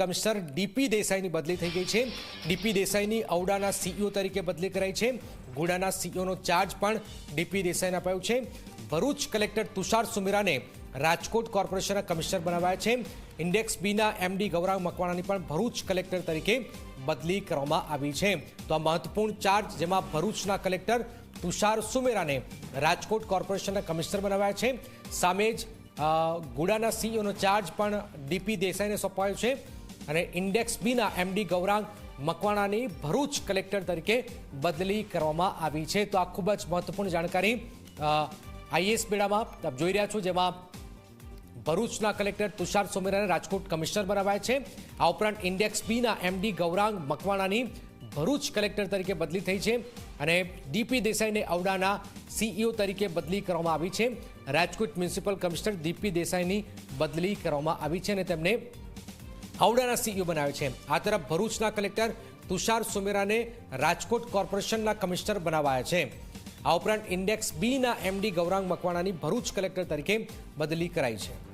Commissioner DP દેસાઈની બદલી થઈ ગઈ છે. ડીપી દેસાઈની ઔડાના સીઈઓ તરીકે બદલી કરાઈ છે. ગુડાના સીઈઓનો ચાર્જ પણ ડીપી દેસાઈને અપાયો છે. ભરૂચ કલેક્ટર તુષાર સુમેરાને રાજકોટ કોર્પોરેશનના કમિશનર બનાવાયા છે. ઇન્ડેક્સ બીના એમડી ગૌરાવ મકવાણાની પણ ભરૂચ કલેક્ટર તરીકે બદલી કરવામાં આવી છે. તો આ મહત્વપૂર્ણ ચાર્જ જેમાં ભરૂચના કલેક્ટર તુષાર સુમેરાને રાજકોટ કોર્પોરેશનના કમિશનર બનાવાયા છે. સામે જ ગુડાના સીઈઓનો ચાર્જ પણ ડીપી દેસાઈને સોંપાયો છે. અને ઇન્ડેક્સ બીના એમડી ગૌરાંગ મકવાણાની ભરૂચ કલેક્ટર તરીકે બદલી કરવામાં આવી છે. તો આ ખૂબ જ મહત્વપૂર્ણ જાણકારી આઈએસ બેડામાં આપ જોઈ રહ્યા છો, જેમાં ભરૂચના કલેક્ટર તુષાર સોમેરાને રાજકોટ કમિશનર બનાવાયા છે. આ ઉપરાંત ઇન્ડેક્સ બીના એમડી ગૌરાંગ મકવાણાની ભરૂચ કલેક્ટર તરીકે બદલી થઈ છે અને ડીપી દેસાઈને ઔડાના સીઈઓ તરીકે બદલી કરવામાં આવી છે. રાજકોટ મ્યુનિસિપલ કમિશનર દીપી દેસાઈની બદલી કરવામાં આવી છે અને તેમને હાવડાના સીઈઓ બનાવે છે. આ તરફ ભરૂચના કલેક્ટર તુષાર સુમેરાને રાજકોટ કોર્પોરેશનના કમિશનર બનાવાયા છે. આ ઉપરાંત ઇન્ડેક્સ બીના એમડી ગૌરાંગ મકવાણાની ભરૂચ કલેક્ટર તરીકે બદલી કરાઈ છે.